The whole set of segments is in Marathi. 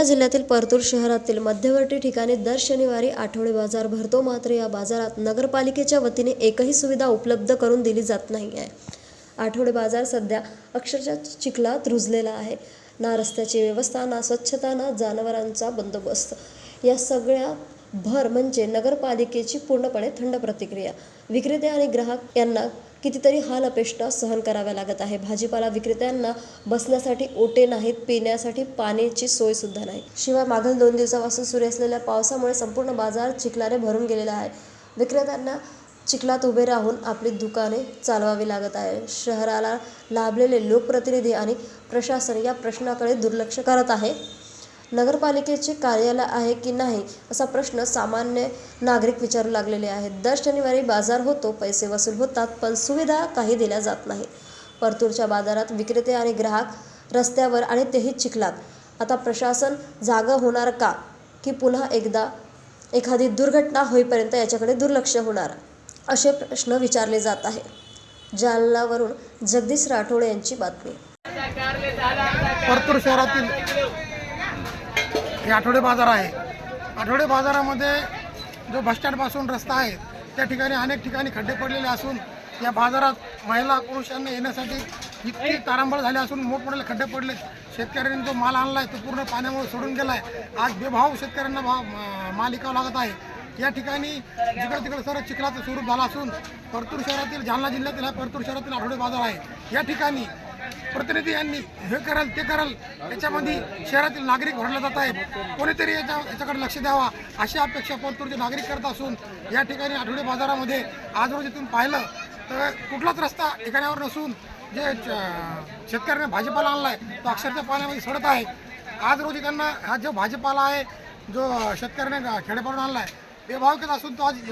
बुलढाणा जिल्ह्यातील परतूर शहरातील मध्यवर्ती ठिकाणी दर शनिवारी आठवडे बाजार भरतो. मात्र या बाजारात नगरपालिकेच्या वतीने एकही सुविधा उपलब्ध करून दिली जात नाही आहे. आठवडे बाजार सध्या अक्षरशः चिखलात रुजलेला आहे. ना रस्त्याची व्यवस्था ना स्वच्छता ना जनावरांचा बंदोबस्त. या सगळ्या भर म्हणजे नगरपालिकेची पूर्णपणे थंड प्रतिक्रिया. विक्रेते आणि ग्राहक यांना कितीतरी हाल अपेष्टा सहन कराव्या लागत आहे. भाजीपाला विक्रेत्यांना बसण्यासाठी ओटे नाहीत पिण्यासाठी पाण्याची सोय सुद्धा नाही. शिवाय मागील दोन दिवसापासून सुरू असलेल्या पावसामुळे संपूर्ण बाजार चिखलाने भरून गेलेला आहे. विक्रेत्यांना चिखलात उभे राहून आपली दुकाने चालवावी लागत आहे. शहराला लाभलेले लोकप्रतिनिधी आणि प्रशासन या प्रश्नाकडे दुर्लक्ष करत आहे. नगरपालिकेचे कार्यालय आहे की नाही असा प्रश्न सामान्य नागरिक विचारू लागलेले आहेत. दर शनिवारी बाजार होतो पैसे वसूल होतात पण सुविधा काही दिल्या जात नाही. परतूरच्या बाजारात विक्रेते आणि ग्राहक रस्त्यावर आणि तेही चिखलात. आता प्रशासन जागं होणार का? की पुन्हा एकदा एखादी दुर्घटना होईपर्यंत याच्याकडे दुर्लक्ष होणार? असे प्रश्न विचारले जात आहे जालनावरून जगदीश राठोड यांची बातमी. परतूर शहरातील हे आठवडे बाजार आहे. आठवडे बाजारामध्ये जो बसस्टँडपासून रस्ता आहे त्या ठिकाणी अनेक ठिकाणी खड्डे पडलेले असून या बाजारात महिला पुरुषांना येण्यासाठी इतकी तारांबळ झाली असून मोठमोठे खड्डे पडले शेतकऱ्यांनी जो माल आणला आहे तो पूर्ण पाण्यामुळे सोडून गेला आहे आज बेभाव शेतकऱ्यांना भाव माल विकावा लागत आहे. या ठिकाणी जिकडे तिकडे सर्व चिखलाचं स्वरूप झालं असून परतूर शहरातील जालना जिल्ह्यातील हा परतूर शहरातील आठवडे बाजार आहे. या ठिकाणी प्रतिनिधी यांनी हे कराल ते कराल याच्यामध्ये शहरातील नागरिक भरले जात आहेत. कोणीतरी याच्या याच्याकडे लक्ष द्यावा अशी अपेक्षा परतूरचे नागरिक करत असून या ठिकाणी आठवडे बाजारामध्ये आज रोजी तुम्ही पाहिलं तर कुठलाच रस्ता ठिकाण्यावर नसून जे शेतकऱ्याने भाजीपाला आणला आहे तो अक्षरशः पाण्यामध्ये सडत आहे. आज रोजी त्यांना हा जो भाजीपाला आहे जो शेतकऱ्याने खेडेपाडून आणला आहे बेभावकीत असून तो आज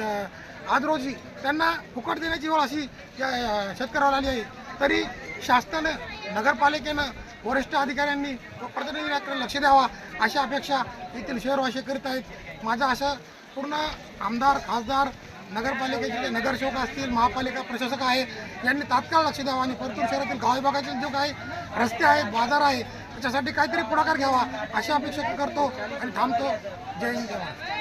आज रोजी त्यांना फुकट देण्याची वेळ अशी शेतकऱ्यावर आली आहे. तरी शासनानं नगरपालिकेनं वरिष्ठ अधिकाऱ्यांनी व प्रतिनिधीकडे लक्ष द्यावा अशी अपेक्षा येथील शहरवासी करीत आहेत. माझा अशा पूर्ण आमदार खासदार नगरपालिकेचे जे नगरसेवक असतील महापालिका प्रशासक आहे यांनी तात्काळ लक्ष द्यावं आणि परतूर शहरातील गाव विभागातील जो काही रस्ते आहेत बाजार आहे त्याच्यासाठी काहीतरी पुढाकार घ्यावा अशी अपेक्षा करतो आणि थांबतो. जय हिंद जवान